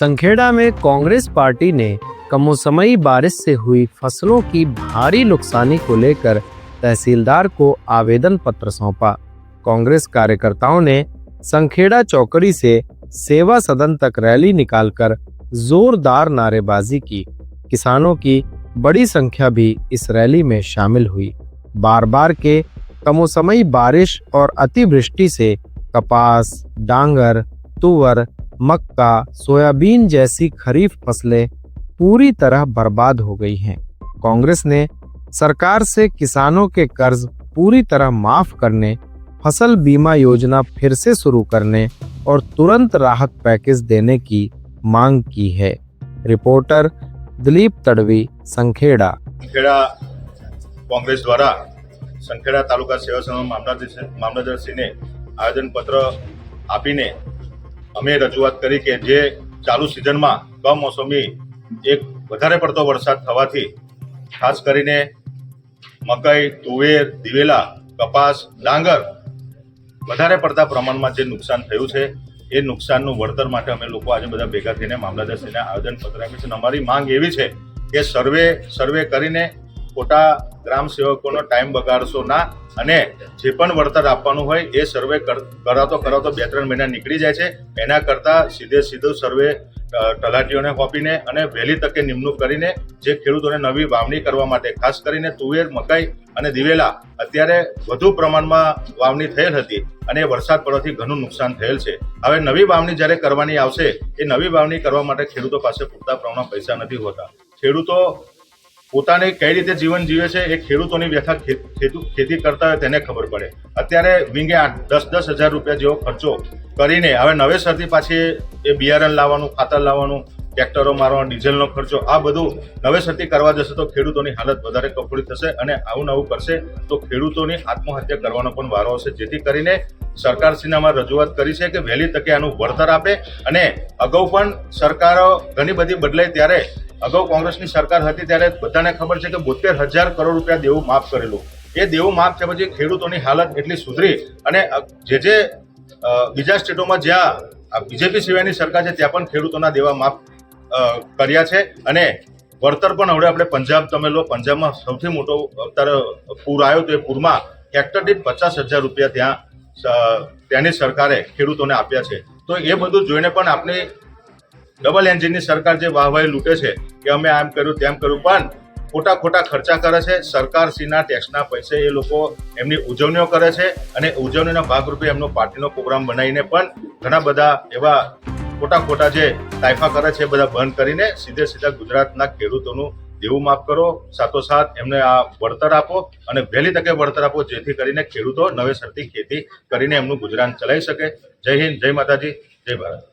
संखेड़ा में कांग्रेस पार्टी ने कमोसमई बारिश से हुई फ़सलों की भारी नुकसानी को लेकर तहसीलदार को आवेदन पत्र सौंपा। कांग्रेस कार्यकर्ताओं ने संखेड़ा चौकड़ी से सेवा सदन तक रैली निकालकर जोरदार नारेबाजी की। किसानों की बड़ी संख्या भी इस रैली में शामिल हुई। बार बार के कमोसमयी बारिश और अतिवृष्टि से कपास, डांगर, तुवर मक्का सोयाबीन जैसी खरीफ फसलें पूरी तरह बर्बाद हो गई हैं कांग्रेस ने सरकार से किसानों के कर्ज पूरी तरह माफ करने फसल बीमा योजना फिर से शुरू करने और तुरंत राहत पैकेज देने की मांग की है रिपोर्टर दिलीप तड़वी संखेड़ा સંખેડા કોંગ્રેસ દ્વારા સંખેડા તાલુકા સેવા સંઘ મામલતદાર મામલતદારશ્રીને આવેદનપત્ર આપીને અમે રજૂઆત કરી કે જે ચાલુ સિઝનમાં કમોસમી એક વધારે પડતો વરસાદ થવાથી ખાસ કરીને મકાઈ, તુવેર, દિવેલા, કપાસ, ડાંગર વધારે પડતા પ્રમાણમાં જે નુકસાન થયું છે, એ નુકસાનનું વળતર માટે અમે લોકો આજે બધા ભેગા થઈને મામલતદારશ્રીને આવેદનપત્ર આપ્યું છે. અને અમારી માંગ એવી છે કે સર્વે સર્વે કરીને ખોટા ગ્રામ સેવકોનો ટાઈમ બગાડશો ના. અને જે પણ વળતર આપવાનું હોય એ સર્વે કર- કરાવતો કરાવતો બે, ત્રણ મહિના નીકળી જાય છે. એના કરતાં સીધે સીધું સર્વે તલાટીઓને કોપીને અને વહેલી તકે નિમણૂક કરીને જે ખેડૂતોને નવી વાવણી કરવા માટે, ખાસ કરીને તુવેર, મકાઈ અને દિવેલા અત્યારે વધુ પ્રમાણમાં વાવણી થયેલ હતી અને વરસાદ પડવાથી ઘણું નુકસાન થયેલ છે. હવે નવી વાવણી જ્યારે કરવાની આવશે, એ નવી વાવણી કરવા માટે ખેડૂતો પાસે પૂરતા પ્રમાણમાં પૈસા નથી હોતા. ખેડૂતો પોતાને કઈ રીતે જીવન જીવે છે એ ખેડૂતોની વ્યથા ખેતુ- કરતા હોય તેને ખબર પડે. અત્યારે વિંગે દસ દસ હજાર રૂપિયા જેવો ખર્ચો કરીને હવે નવેસરથી પાછી એ બિયારણ લાવવાનું, ખાતર લાવવાનું, ટ્રેક્ટરો મારવાનો, ડીઝલનો ખર્ચો, આ બધું નવેસરથી કરવા જશે તો ખેડૂતોની હાલત વધારે કફોડી થશે અને આવું નવું કરશે તો ખેડૂતોની આત્મહત્યા કરવાનો પણ વારો હશે જેથી કરીને સરકાર અમારે રજૂઆત કરી છે કે વહેલી તકે આનું વળતર આપે અને અગાઉ પણ સરકારો ઘણી બધી બદલાઈ ત્યારે અગાઉ કોંગ્રેસની સરકાર હતી ત્યારે બધાને ખબર છે કે બોતેર હજાર કરોડ રૂપિયા દેવું માફ કરેલું. એ દેવું માફ થયા પછી ખેડૂતોની હાલત એટલી સુધરી અને જે જે બીજા સ્ટેટોમાં જ્યાં બીજેપી સિવાયની સરકાર છે ત્યાં પણ ખેડૂતોના દેવા માફ કર્યા છે અને વળતર પણ હવે આપણે પંજાબ તમે લો, પંજાબમાં સૌથી મોટો અત્યારે પૂર આવ્યો તો એ પૂરમાં હેક્ટર દીઠ પચાસ હજાર રૂપિયા ત્યાં તેની સરકારે ખેડૂતોને આપ્યા છે. તો એ બધું જોઈને પણ આપણી ડબલ એન્જિનની સરકાર જે વાહવાહી લૂંટે છે કે અમે આમ કર્યું, તેમ કર્યું. પણ ખોટા ખોટા ખર્ચા કરે છે. સરકારશ્રીના ટેક્સના પૈસે એ લોકો એમની ઉજવણીઓ કરે છે અને ઉજવણીના ભાગરૂપે એમનો પાર્ટીનો પ્રોગ્રામ બનાવીને પણ ઘણા બધા એવા ખોટા ખોટા જે તાઇફા કરે છે, એ બધા બંધ કરીને સીધે સીધા ગુજરાતના ખેડૂતોનું દેવું માફ કરો. સાથોસાથ એમને આ વળતર આપો અને વહેલી તકે વળતર આપો, જેથી કરીને ખેડૂતો નવેસરથી ખેતી કરીને એમનું ગુજરાન ચલાવી શકે. જય હિન્દ, જય માતાજી, જય ભારત.